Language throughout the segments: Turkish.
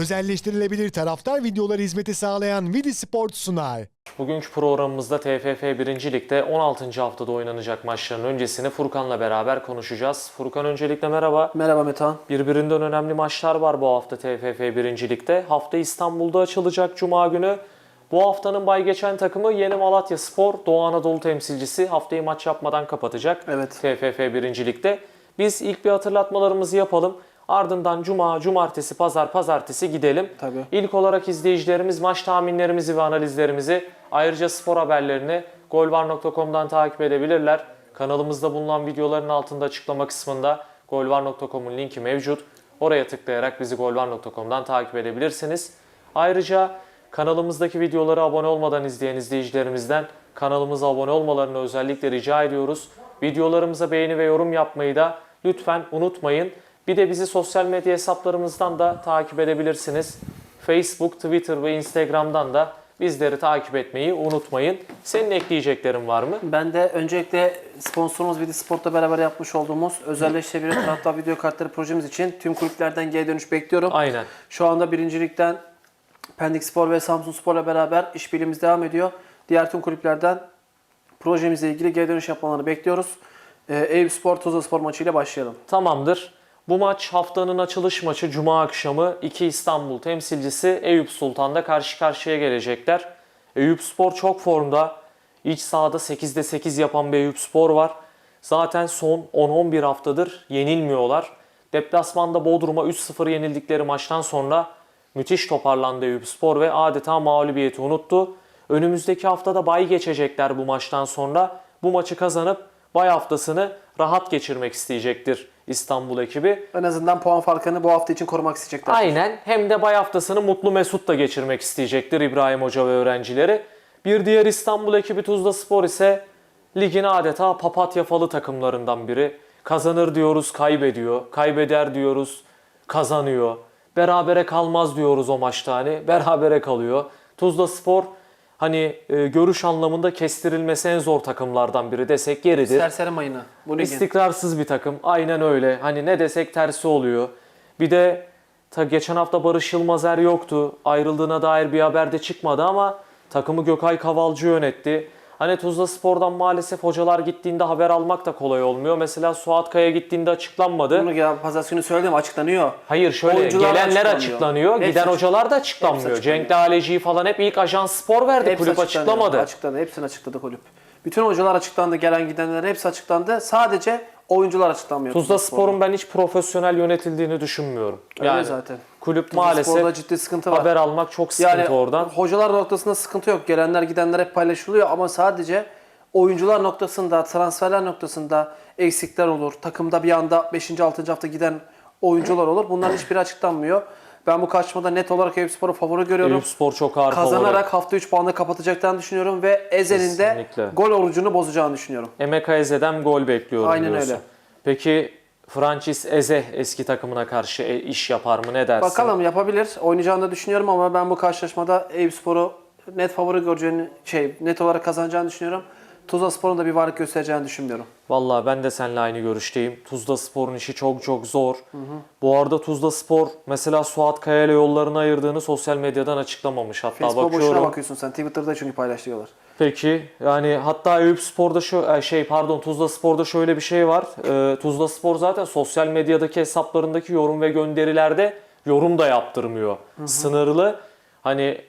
Özelleştirilebilir taraftar videoları hizmeti sağlayan Vidi Sport sunar. Bugünkü programımızda TFF 1. Lig'de 16. haftada oynanacak maçların öncesini Furkan'la beraber konuşacağız. Furkan öncelikle merhaba. Merhaba Metehan. Birbirinden önemli maçlar var bu hafta TFF 1. Lig'de. Hafta İstanbul'da açılacak Cuma günü. Bu haftanın bay geçen takımı Yeni Malatya Spor, Doğu Anadolu temsilcisi haftayı maç yapmadan kapatacak. Evet. TFF 1. Lig'de. Biz ilk bir hatırlatmalarımızı yapalım. Ardından Cuma, Cumartesi, Pazar, Pazartesi gidelim. Tabii. İlk olarak izleyicilerimiz maç tahminlerimizi ve analizlerimizi ayrıca spor haberlerini golvar.com'dan takip edebilirler. Kanalımızda bulunan videoların altında açıklama kısmında golvar.com'un linki mevcut. Oraya tıklayarak bizi golvar.com'dan takip edebilirsiniz. Ayrıca kanalımızdaki videoları abone olmadan izleyen izleyicilerimizden kanalımıza abone olmalarını özellikle rica ediyoruz. Videolarımıza beğeni ve yorum yapmayı da lütfen unutmayın. Bir de bizi sosyal medya hesaplarımızdan da takip edebilirsiniz. Facebook, Twitter ve Instagram'dan da bizleri takip etmeyi unutmayın. Senin ekleyeceklerin var mı? Ben de öncelikle sponsorumuz Vidi Sport'la beraber yapmış olduğumuz özelleştirebilir taraftar video kartları projemiz için tüm kulüplerden geri dönüş bekliyorum. Aynen. Şu anda birincilikten Pendik Spor ve Samsun Spor'la beraber işbirliğimiz devam ediyor. Diğer tüm kulüplerden projemizle ilgili geri dönüş yapmalarını bekliyoruz. Ee, Eyüp Spor, Tuzla Spor maçıyla başlayalım. Tamamdır. Bu maç haftanın açılış maçı Cuma akşamı iki İstanbul temsilcisi Eyüp Sultan'da karşı karşıya gelecekler. Eyüp Spor çok formda. İç sahada 8'de 8 yapan bir Eyüp Spor var. Zaten son 10-11 haftadır yenilmiyorlar. Deplasmanda Bodrum'a 3-0 yenildikleri maçtan sonra müthiş toparlandı Eyüp Spor ve adeta mağlubiyeti unuttu. Önümüzdeki haftada bay geçecekler bu maçtan sonra. Bu maçı kazanıp bay haftasını rahat geçirmek isteyecektir İstanbul ekibi. En azından puan farkını bu hafta için korumak isteyecekler. Aynen hem de bay haftasını mutlu mesut da geçirmek isteyecektir İbrahim Hoca ve öğrencileri. Bir diğer İstanbul ekibi Tuzla Spor ise ligin adeta papatya falı takımlarından biri. Kazanır diyoruz kaybediyor, kaybeder diyoruz kazanıyor. Berabere kalmaz diyoruz o maçta hani berabere kalıyor. Tuzla Spor hani e, görüş anlamında kestirilmesi en zor takımlardan biri desek yeridir. Serseri mayını. Bu ligin. İstikrarsız bir takım. Aynen öyle. Hani ne desek tersi oluyor. Bir de ta geçen hafta Barış Yılmazer yoktu. Ayrıldığına dair bir haber de çıkmadı ama takımı Gökay Kavalcı yönetti. Hani Tuzla Spor'dan maalesef hocalar gittiğinde haber almak da kolay olmuyor. Mesela Suat Kaya gittiğinde açıklanmadı. Bunu ya pazartesi günü söyledim açıklanıyor. Hayır şöyle Oyuncular gelenler açıklanıyor. açıklanıyor. Hepsi Giden açık- hocalar da açıklanmıyor. açıklanıyor. Cenk Laleci'yi falan hep ilk Ajans Spor verdi. Hepsi Kulüp açıklanıyor. açıklamadı. Açıkladı. Hepsini açıkladı kulüp. Bütün hocalar açıklandı. Gelen gidenler hepsi açıklandı. Sadece oyuncular açıklanmıyor. Tuzla. Spor'un ben hiç profesyonel yönetildiğini düşünmüyorum. Öyle zaten. Kulüp Tuzla maalesef Spor'da ciddi sıkıntı var. haber almak çok sıkıntı yani oradan. hocalar noktasında sıkıntı yok. Gelenler gidenler hep paylaşılıyor ama sadece oyuncular noktasında, transferler noktasında eksikler olur. Takımda bir anda 5. 6. hafta giden oyuncular olur. Bunların hiçbiri açıklanmıyor. Ben bu karşımada net olarak Eyüp Spor'u favori görüyorum. Eyüp Spor çok ağır Kazanarak favori. hafta 3 puanla kapatacaklarını düşünüyorum ve Ezen'in de gol orucunu bozacağını düşünüyorum. Emeka Eze'den gol bekliyorum Aynen diyorsun. öyle. Peki Francis Eze eski takımına karşı e, iş yapar mı ne dersin? Bakalım yapabilir. Oynayacağını da düşünüyorum ama ben bu karşılaşmada Eyüp Spor'u net favori göreceğini, şey net olarak kazanacağını düşünüyorum. Tuzla Spor'un da bir varlık göstereceğini düşünmüyorum. Vallahi ben de seninle aynı görüşteyim. Tuzla Spor'un işi çok çok zor. Bu arada Tuzla Spor mesela Suat Kaya ile yollarını ayırdığını sosyal medyadan açıklamamış. Hatta Facebook'a boşuna bakıyorum. bakıyorsun sen. Twitter'da çünkü paylaşıyorlar. Peki yani hatta Eyüp Spor'da şu e, şey pardon Tuzla Spor'da şöyle bir şey var. Ee, Tuzla Spor zaten sosyal medyadaki hesaplarındaki yorum ve gönderilerde yorum da yaptırmıyor. Sınırlı. Hani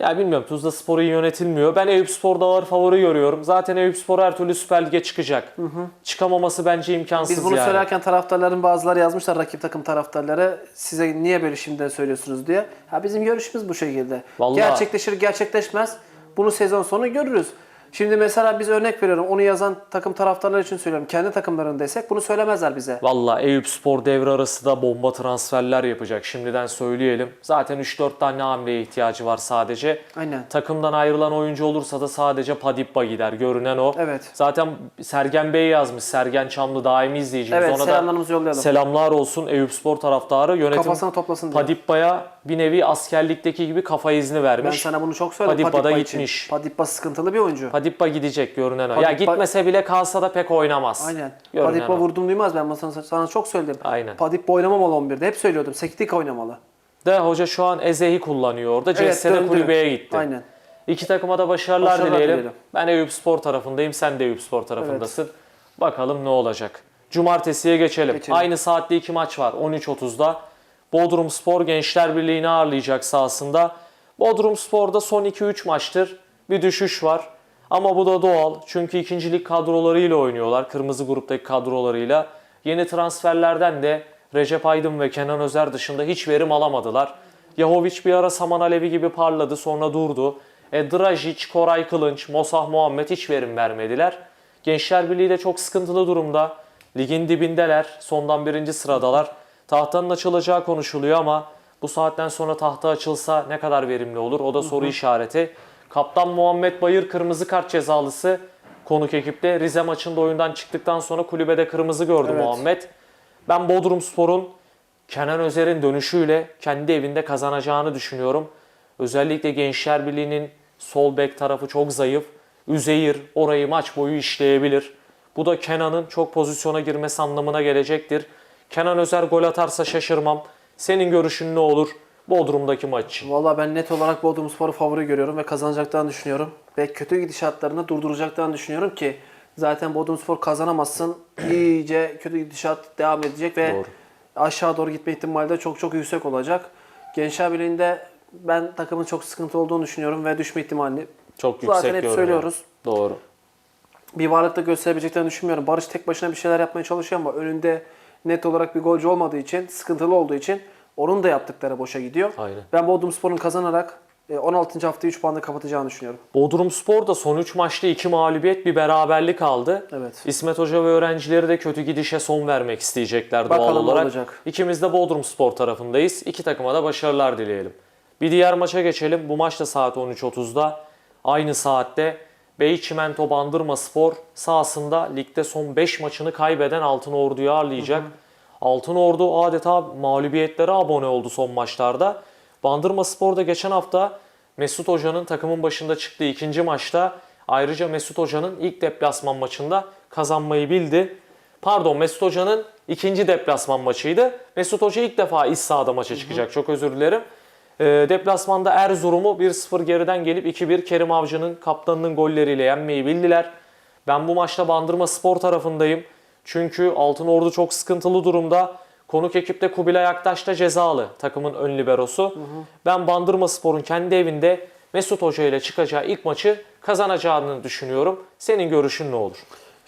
ya bilmiyorum Tuzla Spor iyi yönetilmiyor. Ben Eyüp Spor'da ağır favori görüyorum. Zaten Eyüp Spor her türlü Süper Lig'e çıkacak. Çıkamaması bence imkansız Biz bunu yani. söylerken taraftarların bazıları yazmışlar rakip takım taraftarları size niye böyle şimdiden söylüyorsunuz diye. Ha bizim görüşümüz bu şekilde. Vallahi- Gerçekleşir gerçekleşmez. Bunu sezon sonu görürüz. Şimdi mesela biz örnek veriyorum. Onu yazan takım taraftarları için söylüyorum. Kendi takımlarını desek bunu söylemezler bize. Valla Eyüp Spor devre arası da bomba transferler yapacak. Şimdiden söyleyelim. Zaten 3-4 tane hamleye ihtiyacı var sadece. Aynen. Takımdan ayrılan oyuncu olursa da sadece Padippa gider. Görünen o. Evet. Zaten Sergen Bey yazmış. Sergen Çamlı daimi izleyicimiz. Evet, Ona selamlarımızı yollayalım. selamlar olsun Eyüp Spor taraftarı. Yönetim Kafasını toplasın diye. Padippa'ya bir nevi askerlikteki gibi kafa izni Ben vermiş. sana bunu çok söyledim Padippa da Padippa gitmiş. için. Padippa sıkıntılı bir oyuncu. Padippa gidecek görünen o. Ya gitmese bile kalsa da pek oynamaz. Aynen. Görünen Padippa o. vurdum duymaz ben sana, sana çok söyledim. Aynen. Padippa oynamamalı 11'de. Hep söylüyordum. Sektik oynamalı. De hoca şu an Eze'yi kullanıyor orada. CS'de döndü. kulübeye gitti. Aynen. İki takıma da başarılar, Başarılar dileyelim. dileyelim. Ben Eyüp Spor tarafındayım, sen de Eyüp Spor tarafındasın. Bakalım ne olacak. Cumartesiye geçelim. Geçelim. Aynı saatte iki maç var 13.30'da. Bodrum Spor Gençler Birliği'ni ağırlayacak sahasında. Bodrum Spor'da son 2-3 maçtır bir düşüş var. Ama bu da doğal. Çünkü ikincilik kadrolarıyla oynuyorlar. Kırmızı gruptaki kadrolarıyla. Yeni transferlerden de Recep Aydın ve Kenan Özer dışında hiç verim alamadılar. Yahoviç bir ara Saman Alevi gibi parladı sonra durdu. E, Drajic, Koray Kılınç, Mosah Muhammed hiç verim vermediler. Gençler Birliği de çok sıkıntılı durumda. Ligin dibindeler. Sondan birinci sıradalar. Tahtanın açılacağı konuşuluyor ama bu saatten sonra tahta açılsa ne kadar verimli olur? O da soru işareti. Kaptan Muhammed Bayır kırmızı kart cezalısı konuk ekipte. Rize maçında oyundan çıktıktan sonra kulübede kırmızı gördü Evet. Muhammed. Ben Bodrum Spor'un Kenan Özer'in dönüşüyle kendi evinde kazanacağını düşünüyorum. Özellikle Gençler Birliği'nin sol bek tarafı çok zayıf. Üzeyir orayı maç boyu işleyebilir. Bu da Kenan'ın çok pozisyona girmesi anlamına gelecektir. Kenan Özer gol atarsa şaşırmam. Senin görüşün ne olur Bodrum'daki maç için? Valla ben net olarak Bodrum Spor'u favori görüyorum ve kazanacaklarını düşünüyorum. Ve kötü gidişatlarını durduracaklarını düşünüyorum ki zaten Bodrum Spor kazanamazsın. İyice kötü gidişat devam edecek ve Doğru. aşağı doğru gitme ihtimali de çok çok yüksek olacak. Gençler Birliği'nde ben takımın çok sıkıntı olduğunu düşünüyorum ve düşme ihtimalini Çok yüksek zaten hep görünüyor. söylüyoruz. Doğru. bir varlıkta gösterebileceklerini düşünmüyorum. Barış tek başına bir şeyler yapmaya çalışıyor ama önünde net olarak bir golcü olmadığı için, sıkıntılı olduğu için onun da yaptıkları boşa gidiyor. Aynen. Ben Bodrum Spor'un kazanarak e, 16. haftayı 3 puanla kapatacağını düşünüyorum. Bodrum Spor da son 3 maçta 2 mağlubiyet bir beraberlik aldı. Evet. İsmet Hoca ve öğrencileri de kötü gidişe son vermek isteyecekler Bakalım doğal olarak. olacak. İkimiz de Bodrum Spor tarafındayız. İki takıma da başarılar dileyelim. Bir diğer maça geçelim. Bu maç da saat 13.30'da. Aynı saatte Bey Çimento Bandırma Spor sahasında ligde son 5 maçını kaybeden Altın Ordu'yu ağırlayacak. Altın Ordu adeta mağlubiyetlere abone oldu son maçlarda. Bandırma Spor'da geçen hafta Mesut Hoca'nın takımın başında çıktığı ikinci maçta ayrıca Mesut Hoca'nın ilk deplasman maçında kazanmayı bildi. Pardon Mesut Hoca'nın ikinci deplasman maçıydı. Mesut Hoca ilk defa iç sahada maça çıkacak. Çok özür dilerim. Ee, deplasmanda Erzurum'u 1-0 geriden gelip 2-1 Kerim Avcı'nın kaptanının golleriyle yenmeyi bildiler. Ben bu maçta Bandırma Spor tarafındayım. Çünkü Altın Ordu çok sıkıntılı durumda. Konuk ekipte Kubilay Aktaş da cezalı takımın ön liberosu. Ben Bandırma Spor'un kendi evinde Mesut Hoca ile çıkacağı ilk maçı kazanacağını düşünüyorum. Senin görüşün ne olur?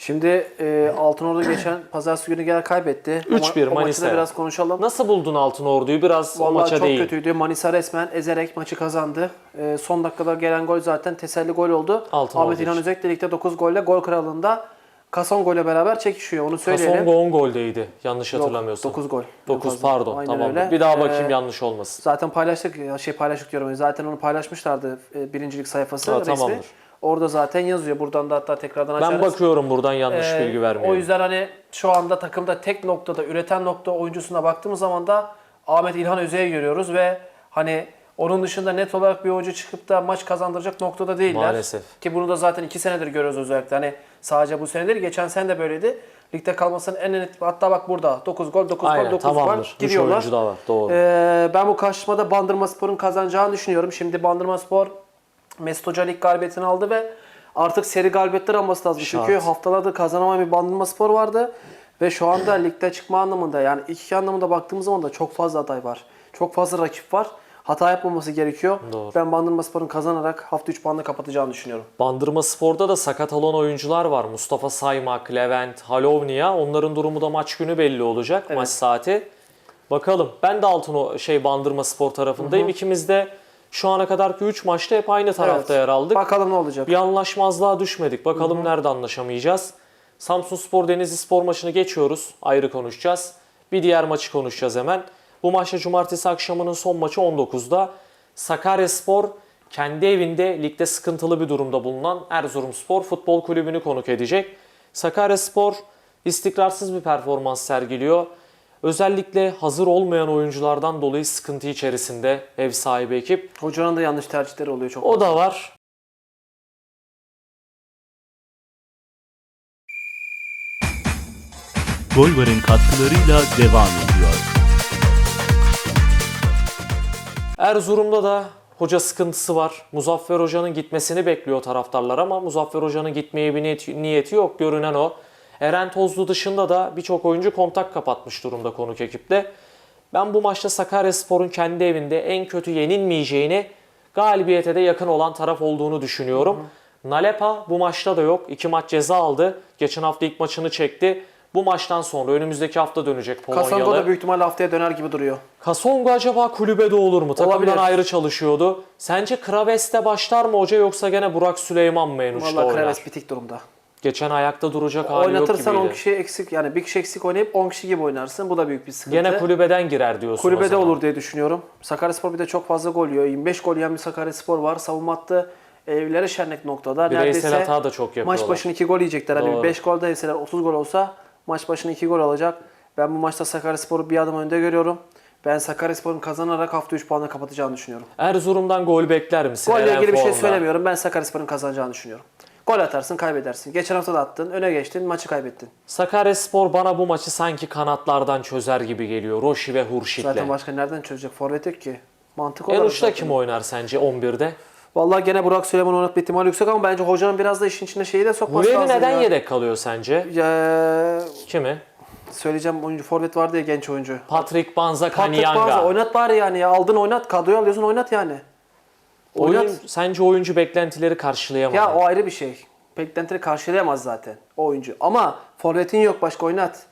Şimdi e, Altınordu geçen pazartesi günü gene kaybetti. Ama 3-1 o maçı da Manisa'ya. biraz konuşalım. Nasıl buldun Altın Ordu'yu? Biraz o Vallahi maça çok değil. kötüydü. Manisa resmen ezerek maçı kazandı. E, son dakikada gelen gol zaten teselli gol oldu. Altın Ahmet İlhan. Özek de ligde 9 golle gol kralında Kason golle beraber çekişiyor. Onu söyleyelim. Son 10 goldeydi yanlış hatırlamıyorsam. 9 gol. 9 En fazla. pardon Aynen tamam. öyle. Bir daha bakayım Ee, yanlış olmasın. Zaten paylaştık, şey paylaştık diyorum. Zaten onu paylaşmışlardı e, birincilik sayfası Ha, resmi. tamamdır. Orada zaten yazıyor. Buradan da hatta tekrardan açarız. Ben bakıyorum buradan yanlış Ee, bilgi vermiyorum. O yüzden hani şu anda takımda tek noktada üreten nokta oyuncusuna baktığımız zaman da Ahmet İlhan Özey'i görüyoruz ve hani onun dışında net olarak bir oyuncu çıkıp da maç kazandıracak noktada değiller. Maalesef. Ki bunu da zaten iki senedir görüyoruz özellikle. Hani sadece bu senedir. Geçen sene de böyleydi. Ligde kalmasının en net hatta bak burada 9 gol 9 Aynen gol 9 gol tamamdır. 3 gidiyorlar. oyuncu da var. Doğru. Ee, ben bu karşılaşmada Bandırma Spor'un kazanacağını düşünüyorum. Şimdi Bandırma Spor Mesut Hoca lig galibiyetini aldı ve artık seri galibiyetler alması lazım. Şart. Çünkü haftalarda kazanamayan bir Bandırma Spor vardı. Ve şu anda ligde çıkma anlamında yani iki anlamında baktığımız zaman da çok fazla aday var. Çok fazla rakip var. Hata yapmaması gerekiyor. Doğru. Ben Bandırma Spor'un kazanarak hafta 3 puanla kapatacağını düşünüyorum. Bandırma Spor'da da sakat olan oyuncular var. Mustafa Saymak, Levent, Halovnia. Onların durumu da maç günü belli olacak. Maç saati. Bakalım. Ben de Altın o- şey Bandırma Spor tarafındayım. İkimiz de şu ana kadarki 3 maçta hep aynı tarafta Evet. yer aldık. Bakalım ne olacak. Bir anlaşmazlığa düşmedik. Bakalım nerede anlaşamayacağız. Samsun Spor Denizli Spor maçını geçiyoruz. Ayrı konuşacağız. Bir diğer maçı konuşacağız hemen. Bu maçta cumartesi akşamının son maçı 19'da. Sakarya Spor kendi evinde ligde sıkıntılı bir durumda bulunan Erzurum Spor Futbol Kulübü'nü konuk edecek. Sakarya Spor istikrarsız bir performans sergiliyor. Özellikle hazır olmayan oyunculardan dolayı sıkıntı içerisinde ev sahibi ekip. Hocanın da yanlış tercihleri oluyor çok. O da var. Golvar'ın katkılarıyla devam ediyor. Erzurum'da da hoca sıkıntısı var. Muzaffer Hoca'nın gitmesini bekliyor taraftarlar ama Muzaffer Hoca'nın gitmeye bir niyeti, niyeti yok. Görünen o. Eren Tozlu dışında da birçok oyuncu kontak kapatmış durumda konuk ekipte. Ben bu maçta Sakaryaspor'un kendi evinde en kötü yenilmeyeceğini, galibiyete de yakın olan taraf olduğunu düşünüyorum. Nalepa bu maçta da yok. İki maç ceza aldı. Geçen hafta ilk maçını çekti. Bu maçtan sonra önümüzdeki hafta dönecek Polonyalı. Kasongo da büyük ihtimalle haftaya döner gibi duruyor. Kasongo acaba kulübede olur mu? Takımdan Olabilir. ayrı çalışıyordu. Sence Kraves'te başlar mı hoca yoksa gene Burak Süleyman mı en uçta Vallahi oynar? Kraves bitik durumda. Geçen ayakta duracak hali yok Oynatırsan 10 gibiydi. kişi eksik yani bir kişi eksik oynayıp 10 kişi gibi oynarsın. Bu da büyük bir sıkıntı. Gene kulübeden girer diyorsun o Kulübede zaman. olur diye düşünüyorum. Sakaryaspor bir de çok fazla gol yiyor. 25 gol yiyen bir Sakaryaspor var. Savunma hattı evlere şenlik noktada. Bireysel hata da çok yapıyorlar. Maç başına 2 gol yiyecekler. Hani Doğru. 5 gol da yeseler 30 gol olsa maç başına 2 gol alacak. Ben bu maçta Sakaryaspor'u bir adım önde görüyorum. Ben Sakaryaspor'un kazanarak hafta 3 puanla kapatacağını düşünüyorum. Erzurum'dan gol bekler misin? Golle Eren ilgili bir şey formda. söylemiyorum. Ben Sakaryaspor'un kazanacağını düşünüyorum. Gol atarsın, kaybedersin. Geçen hafta da attın, öne geçtin, maçı kaybettin. Sakaryaspor bana bu maçı sanki kanatlardan çözer gibi geliyor. Roşi ve Hurşit'le. Zaten başka nereden çözecek? Forvet yok ki. Mantık En olarak uçta zaten. kim oynar sence 11'de? Vallahi gene Burak Süleyman oynatma ihtimali yüksek ama bence hocanın biraz da işin içine şeyi de sokması Hulevi lazım neden ya. yedek kalıyor sence? Ya, Kimi? söyleyeceğim oyuncu forvet vardı ya genç oyuncu. Patrick Banza Patrick Kanyanga. oynat bari yani ya. Aldın oynat. Kadroya alıyorsun oynat yani. Oyun, Oynat. sence oyuncu beklentileri karşılayamadı. Ya o ayrı bir şey. Beklentileri karşılayamaz zaten o oyuncu. Ama forvetin yok başka oynat.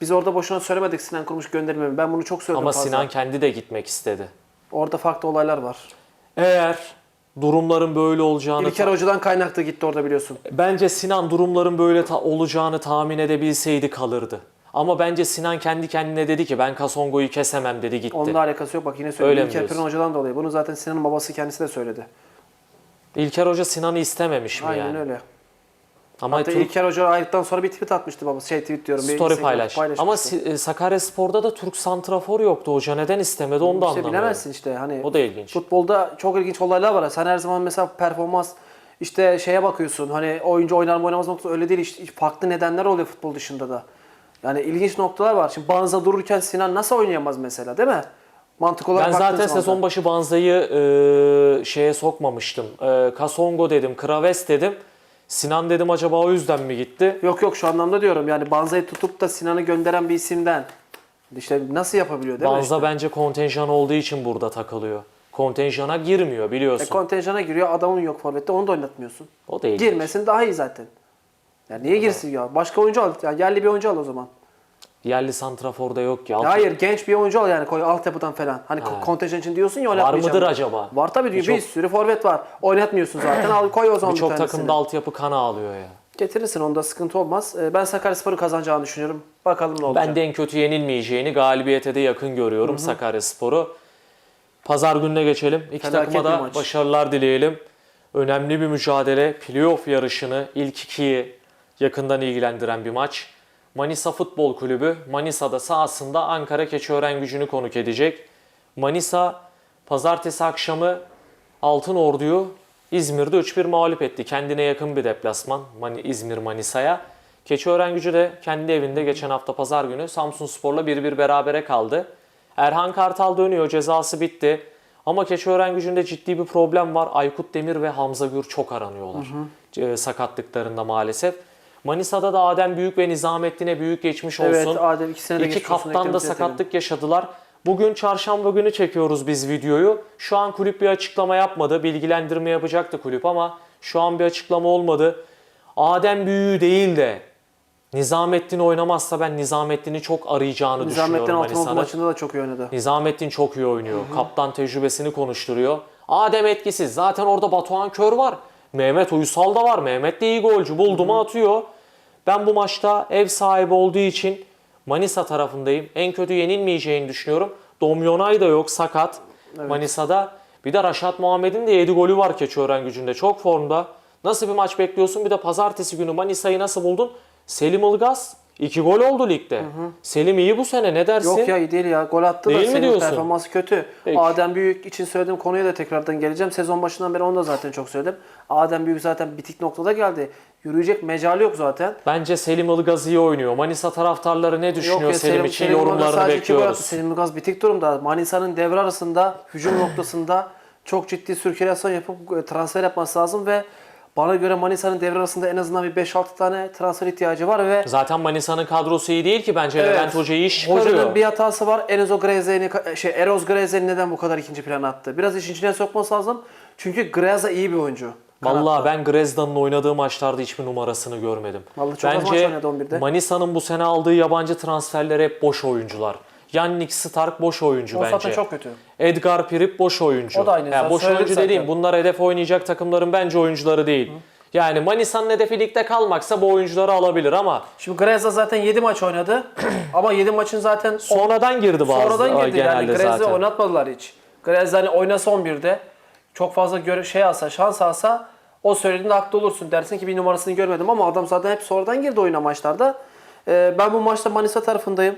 Biz orada boşuna söylemedik Sinan Kurmuş göndermemi. Ben bunu çok söyledim Ama fazla. Sinan kendi de gitmek istedi. Orada farklı olaylar var. Eğer durumların böyle olacağını İlker Hoca'dan kaynaklı gitti orada biliyorsun. bence Sinan durumların böyle ta- olacağını tahmin edebilseydi kalırdı. Ama bence Sinan kendi kendine dedi ki ben Kasongo'yu kesemem dedi gitti. Onunla alakası yok. Bak yine Öyle mi İlker diyorsun? Pürün Hoca'dan dolayı. Bunu zaten Sinan'ın babası kendisi de söyledi. İlker Hoca Sinan'ı istememiş mi Aynen yani? öyle. Ama Hatta Türk İlker Hoca ayrıldıktan sonra bir tweet atmıştı babası. Şey tweet diyorum. bir story Instagram paylaş. paylaşmıştı. Ama Si- e, Sakaryaspor'da da Türk santrafor yoktu. Hoca neden istemedi onu da İşte anlamıyorum. bilemezsin işte hani. O da ilginç. Futbolda çok ilginç olaylar var. Sen her zaman mesela performans işte şeye bakıyorsun. Hani oyuncu oynar mı oynamaz noktası öyle değil. İşte farklı nedenler oluyor futbol dışında da. Yani ilginç noktalar var. Şimdi Banza dururken Sinan nasıl oynayamaz mesela değil mi? Mantık olarak Ben zaten zaman da. sezon başı Banza'yı e, şeye sokmamıştım. E, Kasongo dedim, Kraves dedim. Sinan dedim acaba o yüzden mi gitti? Yok yok şu anlamda diyorum. Yani Banza'yı tutup da Sinan'ı gönderen bir isimden. İşte nasıl yapabiliyor değil mi? Banza işte? bence kontenjan olduğu için burada takılıyor. Kontenjana girmiyor biliyorsun. E, kontenjana giriyor adamın yok forvette onu da oynatmıyorsun. o değil. Girmesin daha iyi zaten. Yani niye girsin ya? Başka oyuncu al. Yani yerli bir oyuncu al o zaman. Yerli santraforda yok ki. Ya Alt- hayır genç bir oyuncu al yani koy altyapıdan falan. Hani Ha. kontenjan için diyorsun ya Var oynatmayacağım. mıdır acaba? Var tabii diyor. Birçok- Bir sürü forvet var. Oynatmıyorsun zaten. Al koy o zaman bir Birçok tanesini. takımda altyapı kana alıyor ya. Getirirsin onda sıkıntı olmaz. Ee, Ben Sakaryaspor'u kazanacağını düşünüyorum. Bakalım ne olacak. Ben de en kötü yenilmeyeceğini, galibiyete de yakın görüyorum Sakaryaspor'u. Pazar gününe geçelim. İki Felaket takıma bir da maç. başarılar dileyelim. Önemli bir mücadele. Playoff yarışını ilk ikiyi yakından ilgilendiren bir maç. Manisa Futbol Kulübü Manisa'da sahasında Ankara Keçiören gücünü konuk edecek. Manisa pazartesi akşamı Altın Ordu'yu İzmir'de 3-1 mağlup etti. Kendine yakın bir deplasman Mani- İzmir Manisa'ya. Keçiören gücü de kendi evinde geçen hafta pazar günü Samsun Spor'la 1-1 berabere kaldı. Erhan Kartal dönüyor, cezası bitti. Ama Keçiören gücünde ciddi bir problem var. Aykut Demir ve Hamza Gür çok aranıyorlar. E, sakatlıklarında maalesef. Manisa'da da Adem Büyük ve Nizamettin'e büyük geçmiş olsun. Evet Adem ikisine de İki geçmiş olsun, kaptan da sakatlık yaşadılar. Bugün çarşamba günü çekiyoruz biz videoyu. Şu an kulüp bir açıklama yapmadı. Bilgilendirme yapacaktı kulüp ama şu an bir açıklama olmadı. Adem Büyüğü değil de Nizamettin oynamazsa ben Nizamettin'i çok arayacağını Nizamettin düşünüyorum Altınoluk Manisa'nın. maçında da çok iyi oynadı. Nizamettin çok iyi oynuyor. Kaptan tecrübesini konuşturuyor. Adem etkisiz. Zaten orada Batuhan Kör var. Mehmet Uysal da var. Mehmet de iyi golcü. Buldu mu atıyor. Ben bu maçta ev sahibi olduğu için Manisa tarafındayım. En kötü yenilmeyeceğini düşünüyorum. Domyonay da yok sakat Manisa'da. Bir de Raşat Muhammed'in de 7 golü var Keçiören gücünde. Çok formda. Nasıl bir maç bekliyorsun? Bir de pazartesi günü Manisa'yı nasıl buldun? Selim Ilgaz 2 gol oldu ligde. Selim iyi bu sene ne dersin? Yok ya iyi değil ya. Gol attı da Değil mi senin diyorsun? performansı kötü. Peki. Adem Büyük için söylediğim konuya da tekrardan geleceğim. Sezon başından beri onu da zaten çok söyledim. Adem Büyük zaten bitik noktada geldi. Yürüyecek mecali yok zaten. Bence Selim Ilgaz iyi oynuyor. Manisa taraftarları ne düşünüyor Selim, için Selim yorumlarını sadece iki gol bekliyoruz. attı. Selim Ilgaz bitik durumda. Manisa'nın devre arasında hücum noktasında çok ciddi sirkülasyon yapıp e, transfer yapması lazım ve bana göre Manisa'nın devre arasında en azından bir 5-6 tane transfer ihtiyacı var ve Zaten Manisa'nın kadrosu iyi değil ki bence Evet. Levent Hoca iyi çıkarıyor. Hocanın bir hatası var. Enzo Graziani, şey Eros Graziani neden bu kadar ikinci plana attı? Biraz işin içine sokması lazım. Çünkü Graza iyi bir oyuncu. Vallahi ben Grezda'nın oynadığı maçlarda hiçbir numarasını görmedim. Vallahi çok az maç oynadı 11'de. Manisa'nın bu sene aldığı yabancı transferler hep boş oyuncular. Yannick Stark boş oyuncu O bence. zaten çok kötü. Edgar Pirip boş oyuncu. O da aynı. Yani boş oyuncu zaten. dediğim bunlar hedef oynayacak takımların bence oyuncuları değil. Yani Manisa'nın hedefi ligde kalmaksa bu oyuncuları alabilir ama Şimdi Graza zaten 7 maç oynadı. Ama 7 maçın zaten sonradan girdi bazı sonradan girdi yani. genelde Graza zaten. oynatmadılar hiç. Graza hani oynasa 11'de çok fazla göre şey alsa, şans alsa o söylediğinde haklı olursun. Dersin ki bir numarasını görmedim ama adam zaten hep sonradan girdi oyuna maçlarda. Ee, ben bu maçta Manisa tarafındayım.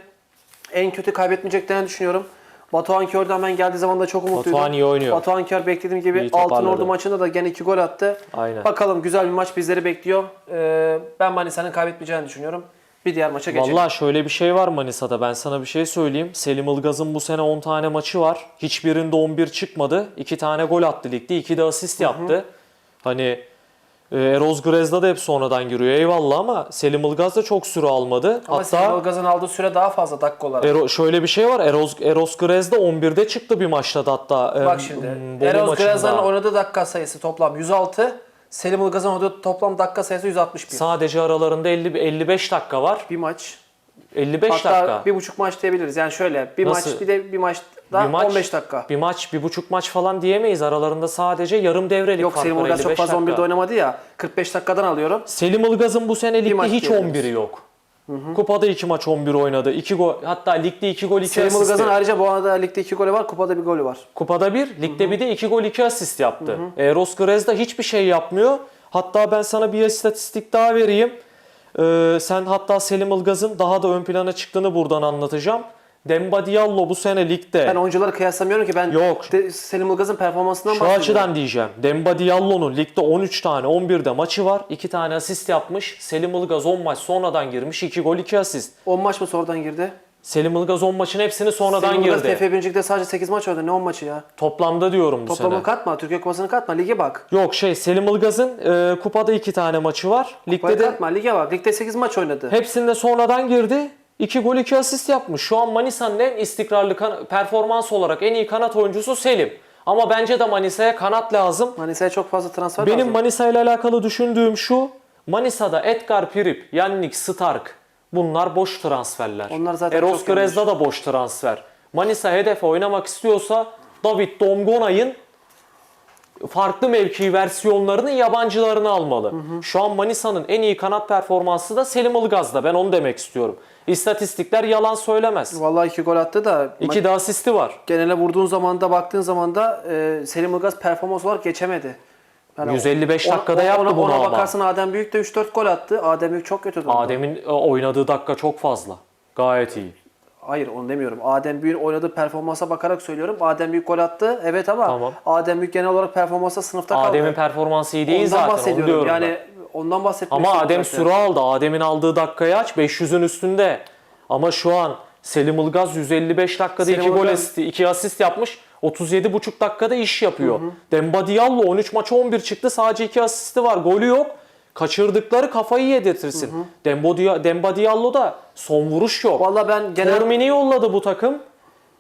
En kötü kaybetmeyeceklerini düşünüyorum. Batuhan Kör'den ben geldiği zaman da çok umutluydum. Batuhan iyi oynuyor. Batuhan Kör beklediğim gibi İyi Altın toparladı. Ordu maçında da gene 2 gol attı. Aynen. Bakalım güzel bir maç bizleri bekliyor. Ee, ben Manisa'nın kaybetmeyeceğini düşünüyorum. Bir diğer maça geçelim. Vallahi şöyle bir şey var Manisa'da ben sana bir şey söyleyeyim. Selim Ilgaz'ın bu sene 10 tane maçı var. Hiçbirinde 11 çıkmadı. 2 tane gol attı ligde. 2 de asist yaptı. Hani Eroz Grez'da da hep sonradan giriyor eyvallah ama Selim Ilgaz da çok süre almadı. Ama Hatta Selim Ilgaz'ın aldığı süre daha fazla dakika olarak. Ero, şöyle bir şey var. Eroz, Eros Grez'de 11'de çıktı bir maçta da hatta. e, Bak şimdi. Bolu Eros. Graza'nın oynadığı dakika sayısı toplam 106. Selim Ilgaz'ın oynadığı toplam dakika sayısı 161. Sadece aralarında 50 55 dakika var. bir maç. 55 Hatta dakika. bir buçuk maç diyebiliriz. Yani şöyle bir Nasıl? maç bir de bir maçta Bir maç- 15 dakika. Bir maç, bir buçuk maç falan diyemeyiz. Aralarında sadece yarım devrelik Yok fark Selim var. Ilgaz çok 55 fazla dakika. 11'de oynamadı ya. 45 dakikadan alıyorum. Selim Ilgaz'ın bu sene ligde maç hiç diyebiliriz. 11'i yok. Kupada 2 maç 11 oynadı. 2 gol hatta ligde 2 gol 2 Selim asist. Ilgaz'ın ayrıca bu arada ligde 2 golü var. Kupada bir golü var. Kupada 1, ligde bir de 2 gol 2 asist yaptı. Eros Grez de hiçbir şey yapmıyor. Hatta ben sana bir istatistik daha vereyim. Ee, sen hatta Selim Ilgaz'ın daha da ön plana çıktığını buradan anlatacağım. Demba Diallo bu sene ligde. Ben oyuncuları kıyaslamıyorum ki. Ben Yok. de- Selim Ilgaz'ın performansından Şu bahsediyorum. açıdan diyeceğim. Demba Diallo'nun ligde 13 tane 11'de maçı var. 2 tane asist yapmış. Selim Ilgaz 10 maç sonradan girmiş. 2 gol 2 asist. 10 maç mı sonradan girdi? Selim Ilgaz 10 maçın hepsini sonradan Selim Ilgaz girdi. TFF 1. sadece 8 maç oynadı. Ne 10 maçı ya? Toplamda diyorum bu Toplamı sene. katma. Türkiye Kupası'nı katma. Lige bak. Yok şey Selim Ilgaz'ın e, kupada 2 tane maçı var. Ligde Kupayı de katma. Lige bak. Ligde 8 maç oynadı. hepsinde sonradan girdi. 2 gol 2 asist yapmış. Şu an Manisa'nın en istikrarlı kan- performans olarak en iyi kanat oyuncusu Selim. Ama bence de Manisa'ya kanat lazım. Manisa'ya çok fazla transfer Benim lazım. Manisa ile alakalı düşündüğüm şu. Manisa'da Edgar Pirip, Yannick Stark bunlar boş transferler. Onlar zaten Eros. Grez'da da boş transfer. Manisa hedefe oynamak istiyorsa David Domgonay'ın farklı mevki versiyonlarının yabancılarını almalı. Şu an Manisa'nın en iyi kanat performansı da Selim Ilgaz'da. Ben onu demek istiyorum. İstatistikler yalan söylemez. Vallahi 2 gol attı da İki de asisti var. genele vurduğun zaman da baktığın zaman da e, Selim Ilgaz performans olarak geçemedi. Yani 155 ona- dakikada ona, yaptı ona, bunu ona ama. bakarsan Adem Büyük de 3-4 gol attı. Adem Büyük çok kötü durumda. Adem'in e, oynadığı dakika çok fazla. Gayet iyi. Hayır onu demiyorum. Adem Büyük'ün oynadığı performansa bakarak söylüyorum. Adem Büyük gol attı. Evet ama Tamam. Adem Büyük genel olarak performansa sınıfta kaldı. Adem'in performansı iyi değil ondan zaten onu bahsediyorum. diyorum yani ben. ondan bahsetmek Ama Adem süre aldı. Adem'in aldığı dakikayı aç 500'ün üstünde. Ama şu an Selim Ilgaz 155 dakikada Selim 2 gol asist, 2 asist yapmış. 37,5 dakikada iş yapıyor. Demba Diallo 13 maça 11 çıktı. Sadece 2 asisti var. Golü yok. Kaçırdıkları kafayı yedirtirsin. Demba, Dia- Demba Diallo'da son vuruş yok. Vallahi ben genel Termini yolladı bu takım.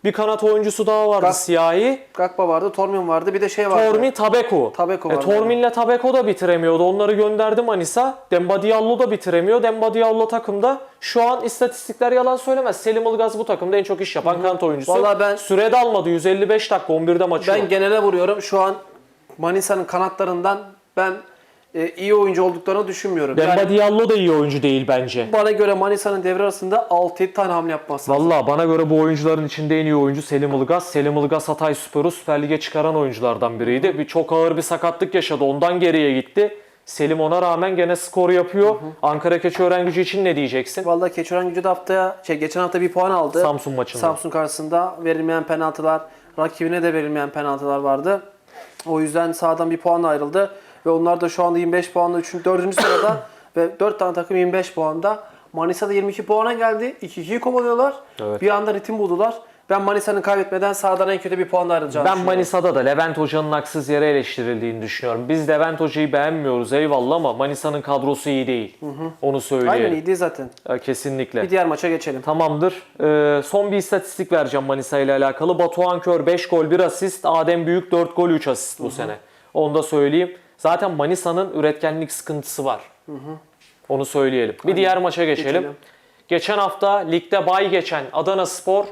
Bir kanat oyuncusu daha vardı Gak- siyahi. Gakba vardı, Tormin vardı, bir de şey vardı. Tormin Tabeko. Tabeko E, vardı. Tormin'le Tabeko da bitiremiyordu. Onları gönderdi Manisa. Demba Diallo da bitiremiyor. Demba Diallo takımda şu an istatistikler yalan söylemez. Selim Ilgaz bu takımda en çok iş yapan kanat oyuncusu. Vallahi ben- Süre de almadı. 155 dakika 11'de maçı Ben yok. genele vuruyorum. Şu an Manisa'nın kanatlarından ben e, iyi oyuncu olduklarını düşünmüyorum. Demba Yani Diallo da iyi oyuncu değil bence. bana göre Manisa'nın devre arasında 6-7 tane hamle yapması lazım. Valla bana göre bu oyuncuların içinde en iyi oyuncu Selim Ilgaz. Selim Ilgaz Hatay Spor'u Süper Lig'e çıkaran oyunculardan biriydi. Bir çok ağır bir sakatlık yaşadı. Ondan geriye gitti. Selim ona rağmen gene skor yapıyor. Ankara Keçiören gücü için ne diyeceksin? Vallahi Keçören gücü de haftaya, şey geçen hafta bir puan aldı. Samsun maçında. Samsun karşısında verilmeyen penaltılar, rakibine de verilmeyen penaltılar vardı. O yüzden sahadan bir puan ayrıldı. Ve onlar da şu anda 25 puanla 3. 4. sırada ve 4 tane takım 25 puanda. Manisa da 22 puana geldi. 2-2'yi kovalıyorlar. Evet. Bir anda ritim buldular. Ben Manisa'nın kaybetmeden sahadan en kötü bir puanla ayrılacağını Ben. Manisa'da da Levent Hoca'nın haksız yere eleştirildiğini düşünüyorum. Biz Levent Hoca'yı beğenmiyoruz eyvallah ama Manisa'nın kadrosu iyi değil. Onu söyleyelim. Aynen iyiydi zaten. Ya, Kesinlikle. Bir diğer maça geçelim. Tamamdır. Ee, son bir istatistik vereceğim Manisa ile alakalı. Batuhan Kör 5 gol 1 asist. Adem Büyük 4 gol 3 asist bu sene. Onu da söyleyeyim. Zaten Manisa'nın üretkenlik sıkıntısı var. Onu söyleyelim. Bir diğer maça geçelim. Geçelim. Geçen hafta ligde bay geçen Adana Spor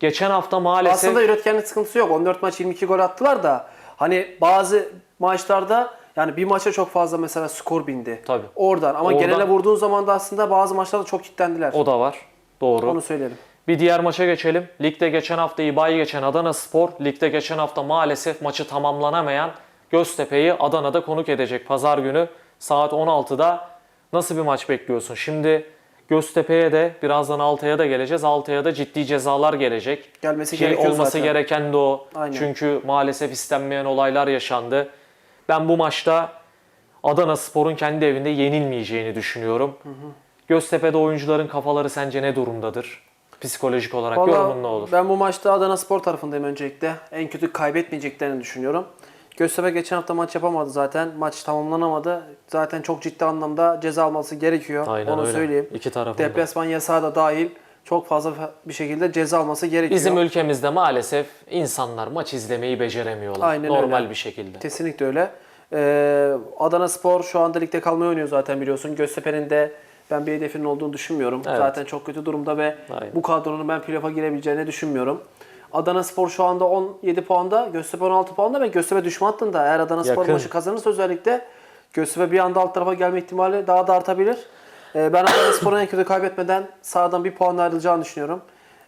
geçen hafta maalesef Aslında üretkenlik sıkıntısı yok. 14 maç 22 gol attılar da hani bazı maçlarda yani bir maça çok fazla mesela skor bindi. Tabii. Oradan ama Oradan- genele vurduğun zaman da aslında bazı maçlarda çok kilitlendiler. o da var. Doğru. Onu söyleyelim. Bir diğer maça geçelim. Ligde geçen hafta iyi geçen Adana Spor, ligde geçen hafta maalesef maçı tamamlanamayan Göztepe'yi Adana'da konuk edecek pazar günü saat 16'da. Nasıl bir maç bekliyorsun? Şimdi Göztepe'ye de birazdan Altay'a da geleceğiz. Altay'a da ciddi cezalar gelecek. Gelmesi Ki olması zaten. gereken de o. Aynen. Çünkü maalesef istenmeyen olaylar yaşandı. Ben bu maçta Adana Spor'un kendi evinde yenilmeyeceğini düşünüyorum. Göztepe'de oyuncuların kafaları sence ne durumdadır? Psikolojik olarak Vallahi yorumun ne olur? ben bu maçta Adana Spor tarafındayım öncelikle. En kötü kaybetmeyeceklerini düşünüyorum. Göztepe geçen hafta maç yapamadı zaten. Maç tamamlanamadı. Zaten çok ciddi anlamda ceza alması gerekiyor. Aynen Onu öyle. söyleyeyim. İki tarafında. Deplasman yasağı da dahil çok fazla bir şekilde ceza alması gerekiyor. Bizim ülkemizde maalesef insanlar maç izlemeyi beceremiyorlar. Aynen Normal öyle. bir şekilde. Kesinlikle öyle. Ee, Adana Spor şu anda ligde kalmayı oynuyor zaten biliyorsun. Göztepe'nin de ben bir hedefinin olduğunu düşünmüyorum. Evet. Zaten çok kötü durumda ve Aynen. bu kadronun ben playoff'a girebileceğini düşünmüyorum. Adana Spor şu anda 17 puanda, Göztepe 16 puanda ve Göztepe düşme hattında. Eğer Adana Spor Yakın. maçı kazanırsa özellikle Göztepe bir anda alt tarafa gelme ihtimali daha da artabilir. Ee, ben Adana Spor'un en kötü kaybetmeden sağdan bir puanla ayrılacağını düşünüyorum.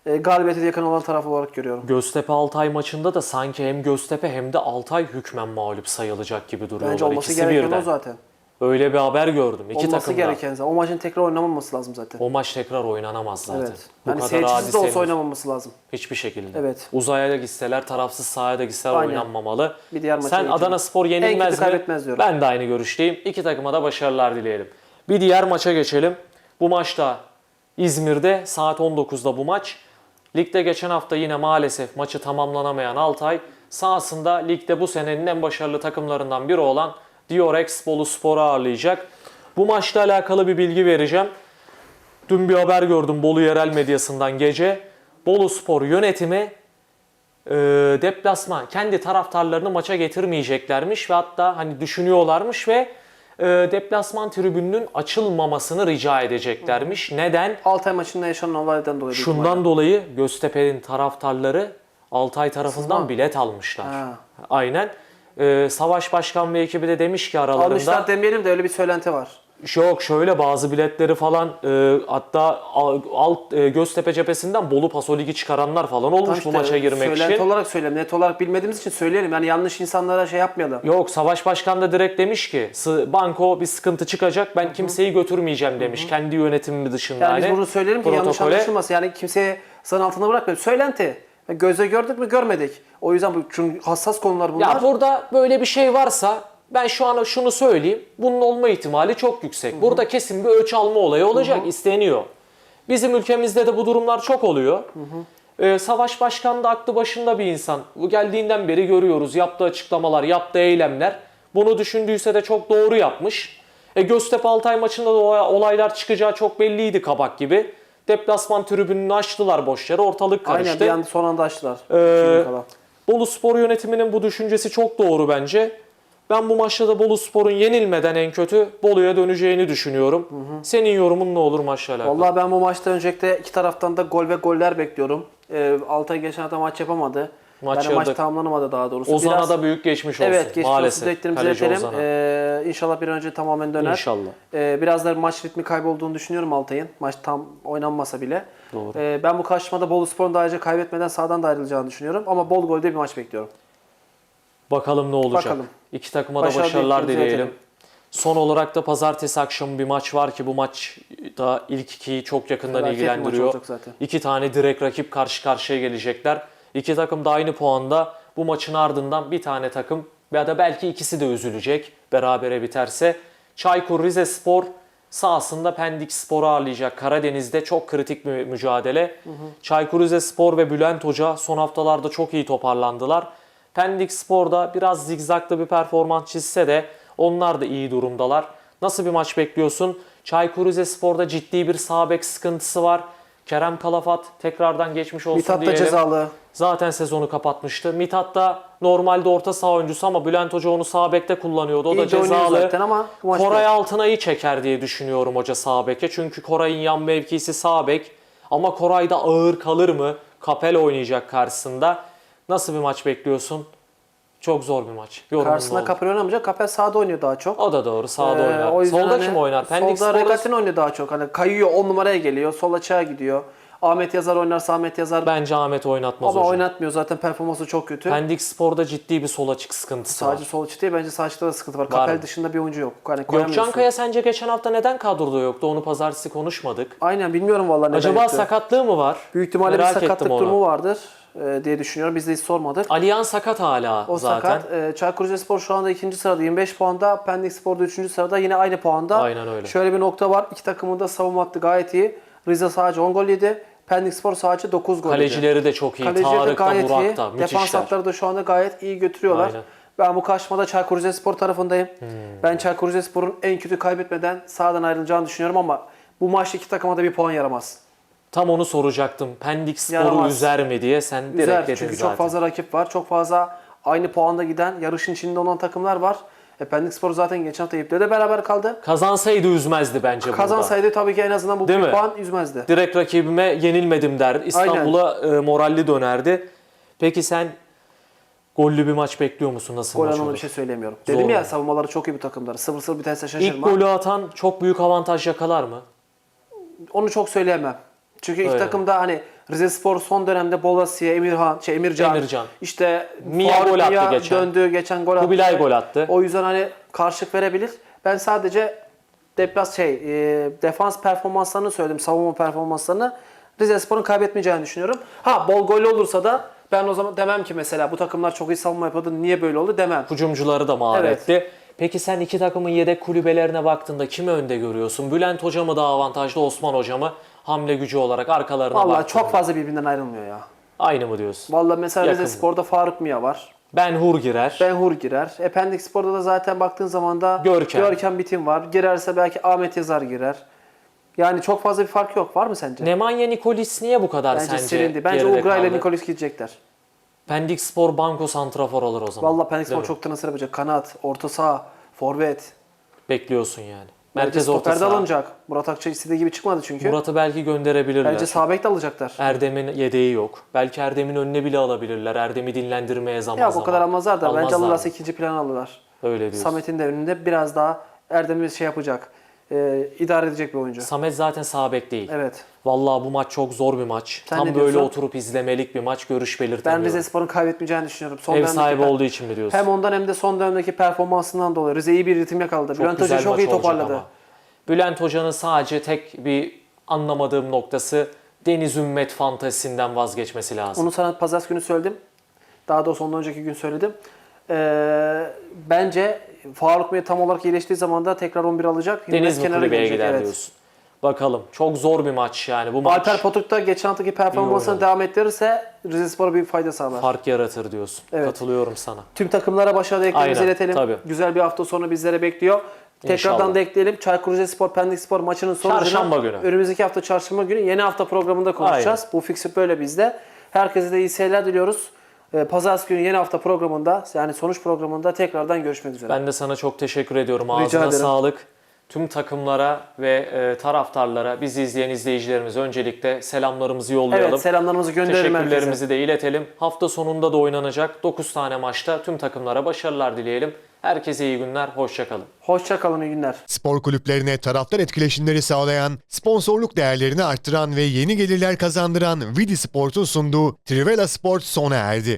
Ee, galibiyete yakın olan taraf olarak görüyorum. Göztepe Altay maçında da sanki hem Göztepe hem de Altay hükmen mağlup sayılacak gibi duruyorlar. Bence olması İkisi gereken birden. o zaten. Öyle bir haber gördüm. İki olması takım da. gereken zaten. O maçın tekrar oynanmaması lazım zaten. O maç tekrar oynanamaz zaten. Evet. Bu Yani kadar seyircisiz de olsa oynamaması lazım. Hiçbir şekilde. Evet. Uzaya da gitseler, tarafsız sahaya da gitseler Aynen. oynanmamalı. Bir diğer maça Sen geçelim. Adana Spor En yenilmez kötü mi? kaybetmez diyorum. Ben de aynı görüşteyim. İki takıma da başarılar dileyelim. Bir diğer maça geçelim. Bu maçta İzmir'de saat 19'da bu maç. Ligde geçen hafta yine maalesef maçı tamamlanamayan Altay sahasında ligde bu senenin en başarılı takımlarından biri olan Diorex Bolu Spor'u ağırlayacak. Bu maçla alakalı bir bilgi vereceğim. Dün bir haber gördüm Bolu yerel medyasından gece. Bolu Spor yönetimi e, deplasman kendi taraftarlarını maça getirmeyeceklermiş ve hatta hani düşünüyorlarmış ve e, deplasman tribününün açılmamasını rica edeceklermiş. Neden? Altay maçında yaşanan olaydan dolayı. ihtimalle. Şundan dolayı Göztepe'nin taraftarları Altay tarafından Sızma. bilet almışlar. Ha. Aynen. E, Savaş Başkan ve ekibi de demiş ki aralarında Almışlar demeyelim de öyle bir söylenti var. Yok şöyle bazı biletleri falan e, hatta al- alt e, Göztepe cephesinden Bolu Paso Ligi çıkaranlar falan olmuş Tam bu işte maça girmek söylenti için. olarak söyleyelim. Net olarak bilmediğimiz için söyleyelim. Yani yanlış insanlara şey yapmayalım. Yok Savaş Başkan da direkt demiş ki "Sı- banko bir sıkıntı çıkacak ben kimseyi götürmeyeceğim demiş. Kendi yönetimim dışında Yani biz hani bunu söyleyelim ki yanlış protokole- anlaşılmasın. Yani kimseye zan altında bırakmayalım. Söylenti. Gözle gördük mü görmedik. O yüzden bu çünkü hassas konular bunlar. Ya burada böyle bir şey varsa ben şu an şunu söyleyeyim. Bunun olma ihtimali çok yüksek. Burada kesin bir ölçü alma olayı olacak. isteniyor. Bizim ülkemizde de bu durumlar çok oluyor. Ee, Savaş Başkan da aklı başında bir insan. Bu geldiğinden beri görüyoruz. Yaptığı açıklamalar, yaptığı eylemler. Bunu düşündüyse de çok doğru yapmış. E, Göztepe Altay maçında da olaylar çıkacağı çok belliydi kabak gibi. Deplasman tribününü açtılar boş yere. Ortalık karıştı. Aynen bir anda son anda açtılar. Ee. Bolu Spor yönetiminin bu düşüncesi çok doğru bence. Ben bu maçta da Bolu Spor'un yenilmeden en kötü Bolu'ya döneceğini düşünüyorum. Senin yorumun ne olur maçla alakalı? Vallahi ben bu maçta öncelikle iki taraftan da gol ve goller bekliyorum. Ee, Altay geçen hafta maç yapamadı. Maç yani maç yıldık. tamamlanamadı daha doğrusu. Ozan'a Biraz- da büyük geçmiş olsun. Evet geçmiş Maalesef. olsun dileklerimizi iletelim. Ee, inşallah bir an önce tamamen döner. İnşallah. Ee, biraz da maç ritmi kaybolduğunu düşünüyorum Altay'ın. Maç tam oynanmasa bile. Doğru. Ee, ben bu karşılamada Bolu Spor'un da ayrıca kaybetmeden sağdan da ayrılacağını düşünüyorum. Ama bol golde bir maç bekliyorum. Bakalım ne olacak. Bakalım. İki takıma da Başarılı başarılar dileyelim. Son olarak da pazartesi akşamı bir maç var ki bu maç da ilk ikiyi çok yakından Felaket ilgilendiriyor. İki tane direkt rakip karşı karşıya gelecekler. İki takım da aynı puanda. Bu maçın ardından bir tane takım ya da belki ikisi de üzülecek berabere biterse. Çaykur Rizespor sahasında Pendik Spor'u ağırlayacak. Karadeniz'de çok kritik bir mücadele. Çaykur Rizespor ve Bülent Hoca son haftalarda çok iyi toparlandılar. Pendik Spor'da biraz zigzaglı bir performans çizse de onlar da iyi durumdalar. Nasıl bir maç bekliyorsun? Çaykur Rizespor'da ciddi bir sağ bek sıkıntısı var. Kerem Kalafat tekrardan geçmiş olsun Mithat da diyelim. cezalı. Zaten sezonu kapatmıştı. Mithat da normalde orta saha oyuncusu ama Bülent Hoca onu sağ bekte kullanıyordu. O da İyi de oynuyor cezalı. zaten ama bu maçta- Koray Altınay'ı çeker diye düşünüyorum hoca sağ beke. Çünkü Koray'ın yan mevkisi sağ bek. Ama Koray da ağır kalır mı? Kapel oynayacak karşısında. Nasıl bir maç bekliyorsun? Çok zor bir maç. Karşısında olur? Kapel oynamayacak. Kapel sağda oynuyor daha çok. O da doğru. Sağda Ee, oynar. o yüzden Solda hani kim oynar? Pendik Solda Regatin oynuyor daha çok. Hani kayıyor 10 numaraya geliyor. Sol açığa gidiyor. Ahmet Yazar oynarsa Ahmet Yazar Bence Ahmet oynatmaz ama hocam. oynatmıyor. Zaten performansı çok kötü. Pendik Spor'da ciddi bir sol açık sıkıntısı Sadece var. sol açı değil bence sağ açıkta da sıkıntı var. Kapel dışında bir oyuncu yok. Hani Gökcan. Kaya sence geçen hafta neden kadroda yoktu? Onu pazartesi konuşmadık. Aynen bilmiyorum vallahi neden Acaba yoktu. sakatlığı mı var? Büyük ihtimalle Merak bir sakatlık durumu vardır diye düşünüyorum. Biz de hiç sormadık. Aliyan sakat hala O zaten. sakat. E, Çaykur Rizespor şu anda ikinci sırada 25 puanda. Pendik Spor'da üçüncü sırada yine aynı puanda. Aynen öyle. Şöyle bir nokta var. İki takımın da savunma hattı gayet iyi. Rize sadece 10 gol yedi. Pendik Spor sadece 9 gol yedi. Kalecileri de çok iyi. Kalecileri de Tarık da gayet iyi. Burak da Defans müthişler. hatları da şu anda gayet iyi götürüyorlar. Aynen. Ben bu karşımada Çaykur Rizespor tarafındayım. Hmm. Ben Çaykur Rizespor'un en kötü kaybetmeden sağdan ayrılacağını düşünüyorum ama bu maçta iki takıma da bir puan yaramaz. Tam onu soracaktım. Pendik Spor'u Yaramaz. üzer mi diye sen direkt Güzel dedin çünkü zaten. çok fazla rakip var. Çok fazla aynı puanda giden, yarışın içinde olan takımlar var. E, Pendik Spor zaten geçen hafta Eyüp'le de beraber kaldı. Kazansaydı üzmezdi bence burada. Kazansaydı tabii ki en azından bu Değil bir mi? puan üzmezdi. Direkt rakibime yenilmedim der. İstanbul'a e, moralli dönerdi. Peki sen gollü bir maç bekliyor musun? Nasıl Gol maç anlamında olur? bir şey söylemiyorum. Zor Dedim ya mu? savunmaları çok iyi bir takımlar. 0-0 biterse İlk şaşırma. golü atan çok büyük avantaj yakalar mı? Onu çok söyleyemem. Çünkü iki Öyle. takım da hani Rizespor son dönemde Bolasiye, Emirhan, şey Emircan, Emircan. işte Mia gol attı Mia geçen. döndü, geçen gol attı. Kubilay gol attı. O yüzden hani karşılık verebilir. Ben sadece deplas şey e, defans performanslarını söyledim, savunma performanslarını. Rizespor'un kaybetmeyeceğini düşünüyorum. Ha bol gol olursa da ben o zaman demem ki mesela bu takımlar çok iyi savunma yapıyordu niye böyle oldu demem. Hücumcuları da maharetli. Peki sen iki takımın yedek kulübelerine baktığında kimi önde görüyorsun? Bülent Hoca mı daha avantajlı, Osman Hoca mı? Hamle gücü olarak arkalarına Vallahi baktığında. çok fazla birbirinden ayrılmıyor ya. Aynı mı diyorsun? Vallahi mesela Yakın. Rizespor'da Faruk Mia var. Ben Hur girer. Ben Hur girer. E, Pendik Spor'da da zaten baktığın zaman da Görkem. Görkem Bitim var. Girerse belki Ahmet Yazar girer. Yani çok fazla bir fark yok. Var mı sence? Nemanja Nikolis niye bu kadar Bence sence silindi. Bence geride Ugra ile kaldı? Nikolis gidecekler. Pendik Spor Banko Santrafor alır o zaman. Vallahi Pendik Değil Spor mi? çok transfer yapacak. Kanat, orta saha, forvet. Bekliyorsun yani. Bence Merkez orta saha. alınacak. Murat Akçay istediği gibi çıkmadı çünkü. Murat'ı belki gönderebilirler. Bence sağ bek de alacaklar. Erdem'in yedeği yok. Belki Erdem'in önüne bile alabilirler. Erdem'i dinlendirmeye zaman Yok zaman. o kadar almazlar da. Bence Almazlar alırlarsa mı? ikinci plan alırlar. Öyle diyorsun. Samet'in de önünde biraz daha Erdem'i şey yapacak. E, idare edecek bir oyuncu. Samet zaten sağ bek değil. Evet. Vallahi bu maç çok zor bir maç. Sen Tam böyle diyorsun? oturup izlemelik bir maç. Görüş Ben belirtemiyorum. Rizespor'un kaybetmeyeceğini düşünüyorum. Son Ev dönemdeki sahibi per- olduğu için mi diyorsun? Hem ondan hem de son dönemdeki performansından dolayı Rize iyi bir ritim yakaladı. Bülent Hoca çok maç iyi olacak toparladı. ama. Bülent Hoca'nın sadece tek bir anlamadığım noktası Deniz Ümmet fantazisinden vazgeçmesi lazım. Onu sana pazartesi günü söyledim. Daha doğrusu ondan önceki gün söyledim. Ee, bence Faruk Bey tam olarak iyileştiği zaman da tekrar 11 alacak. Deniz mi kenara kulübeye gider evet. diyorsun. Bakalım. Çok zor bir maç yani bu maç. Alper Potuk da geçen haftaki performansını devam ettirirse Rizespor'a büyük fayda sağlar. fark yaratır diyorsun. Evet. Katılıyorum sana. Tüm takımlara başarılı dileklerimizi Aynen, iletelim. tabii. Güzel bir hafta sonu bizlere bekliyor. Tekrardan İnşallah. da ekleyelim. Çaykur Rizespor, Pendik Spor maçının sonucunu Çarşamba günü. önümüzdeki hafta çarşamba günü yeni hafta programında konuşacağız. Bu fixi böyle bizde. Herkese de iyi seyirler diliyoruz. Ee, Pazartesi günü yeni hafta programında yani sonuç programında tekrardan görüşmek üzere. Ben de sana çok teşekkür ediyorum. Rica Ağzına ederim. sağlık. Tüm takımlara ve e, taraftarlara, bizi izleyen izleyicilerimize öncelikle selamlarımızı yollayalım. evet selamlarımızı gönderelim herkese. Teşekkürlerimizi de iletelim. Hafta sonunda da oynanacak 9 tane maçta tüm takımlara başarılar dileyelim. Herkese iyi günler, hoşçakalın. Hoşça kalın iyi günler. Spor kulüplerine taraftar etkileşimleri sağlayan, sponsorluk değerlerini arttıran ve yeni gelirler kazandıran Vidi Sport'un sunduğu Trivela Sport sona erdi.